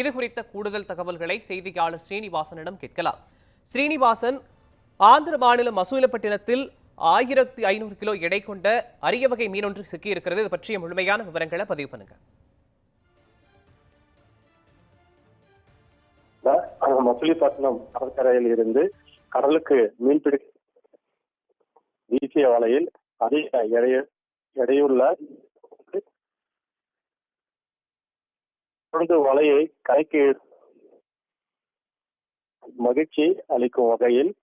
இது குறித்த கூடுதல் தகவல்களை செய்தியாளர் ஸ்ரீனிவாசனிடம் கேட்கலாம். ஸ்ரீனிவாசன் ஆந்திர மாநிலம் மசூலப்பட்டினத்தில் ஆயிரத்தி ஐநூறு கிலோ எடை கொண்ட அரிய வகை மீன் ஒன்று சிக்கியிருக்கிறது. இது பற்றிய முழுமையான விவரங்களை பதிவு பண்ணுங்க. மசூலிப்பட்டினம் கடற்கரையில் இருந்து கடலுக்கு மீன்பிடி வீசிய வலையில் அதிக எடை எடையுள்ள தொடர்ந்து வலையை கரைக்கு இழு- மகிழ்ச்சி அளிக்கும் வகையில்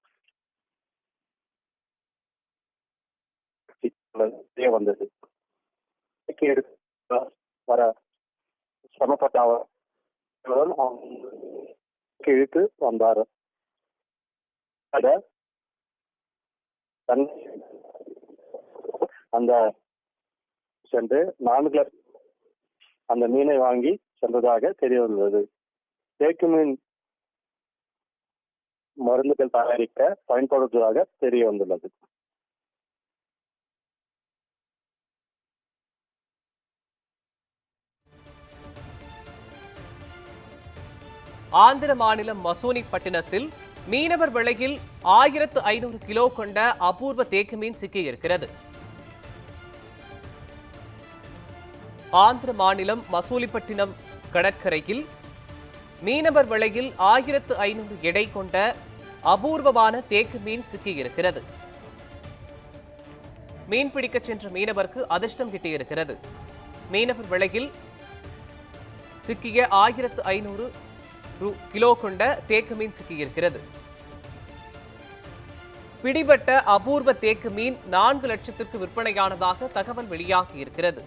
வந்தது. வர சிரமப்பட்ட அவர் இழுத்து வந்தார். அந்த சென்று நான்கு அந்த மீனை வாங்கி சென்றதாக தெரிய வந்தது தேக்கு மீன் மருந்துகள் தயாரிக்க பயன்படுத்துவதாக தெரிய வந்துள்ளது ஆந்திர மாநிலம் மசூனிப்பட்டினத்தில் மீனவர் விலையில் ஆயிரத்து ஐநூறு கிலோ கொண்ட அபூர்வ தேக்கு மீன் சிக்கியிருக்கிறது. ஆந்திர மாநிலம் மசூலிப்பட்டினம் கடற்கரையில் மீனவர் விலையில் ஆயிரத்து ஐநூறு எடை கொண்ட அபூர்வமான தேக்கு மீன் சிக்கியிருக்கிறது. மீன் பிடிக்கச் சென்ற மீனவருக்கு அதிர்ஷ்டம் கிட்டியிருக்கிறது. மீனவர் விலையில் சிக்கிய ஆயிரத்து ஐநூறு ரூ- கிலோ கொண்ட தேக்கு மீன் சிக்கியிருக்கிறது. பிடிபட்ட அபூர்வ தேக்கு மீன் நான்கு லட்சத்திற்கு விற்பனையானதாக தகவல் வெளியாகியிருக்கிறது.